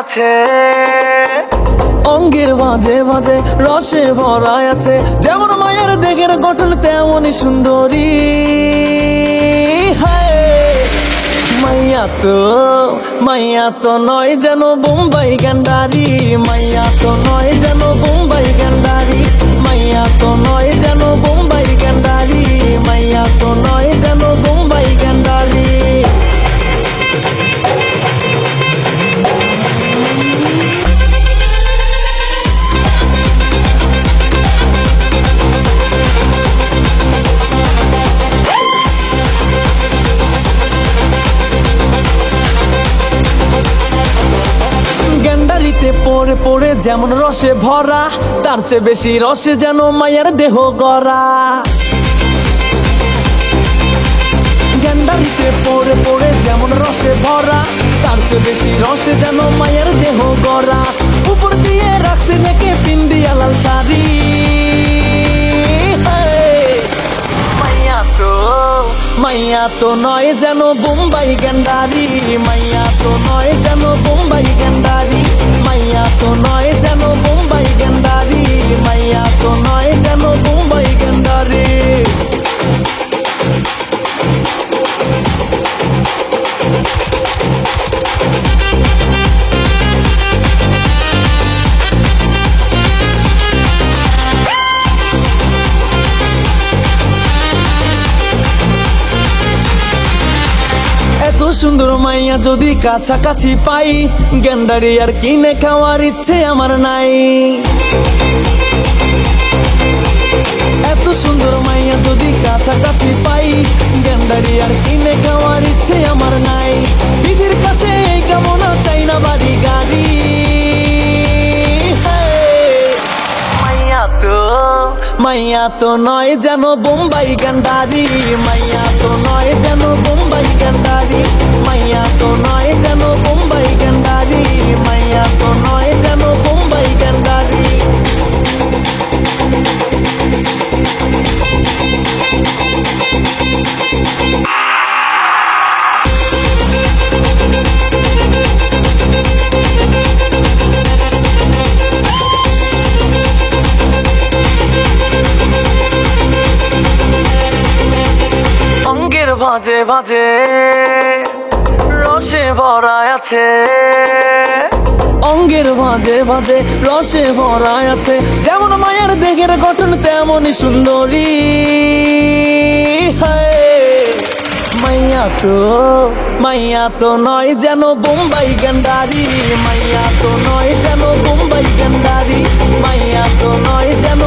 আছে। অঙ্গের মাঝে মাঝে রসে ভরা আছে। যেমন মায়ের দেহের গঠন তেমনই সুন্দরী। মাইয়া তো মাইয়া তো নয় যেন বোম্বাই গান্ডারি মাইয়া তো নয় যেন বোম্বাই গান্ডারি গ্যান্ডারিতে পড়ে পড়ে যেমন রসে ভরা, তার চেয়ে বেশি রসে যেন মায়ের দেহ গড়া। গ্যান্ডারিতে পড়ে পড়ে যেমন রসে ভরা, তার চেয়ে বেশি রসে যেন মায়ের দেহ গড়া। উপর দিয়ে রাখছে নাকি পিন্দিয়া লাল শাড়ি। মাইয়া তো নয় যেন বোম্বাই গেন্ডারি মাইয়া তো নয় যেন বোম্বাই গেন্ডারি মাইয়া তো সুন্দর মাইয়া যদি কাছাকাছি পাই গেন্ডারি আর কিনে খাওয়ার ইচ্ছে আমার নাই। এত সুন্দর মাইয়া যদি কাছাকাছি পাই গেন্ডারি আর কিনে খাওয়ার ইচ্ছে আমার নাই। বিধির কাছে এই কামনা চাই না বাড়ি গাড়ি। মাইয়া তো মাইয়া তো নয় যেন বোম্বাই গান্ডারি মাইয়া তো নয় যেন বোম্বাই গান্ডারি বাজে বাজে। রসে ভরা আছে। অঙ্গের মাঝে মাঝে রসে ভরা আছে। যেমন মায়ের দেহের গঠন, তেমনই সুন্দরী। মাইয়া তো মাইয়া তো নয় যেন বোম্বাই গন্ডারি। মাইয়া তো নয় যেন বোম্বাই গন্ডারি। মাইয়া তো নয় যেন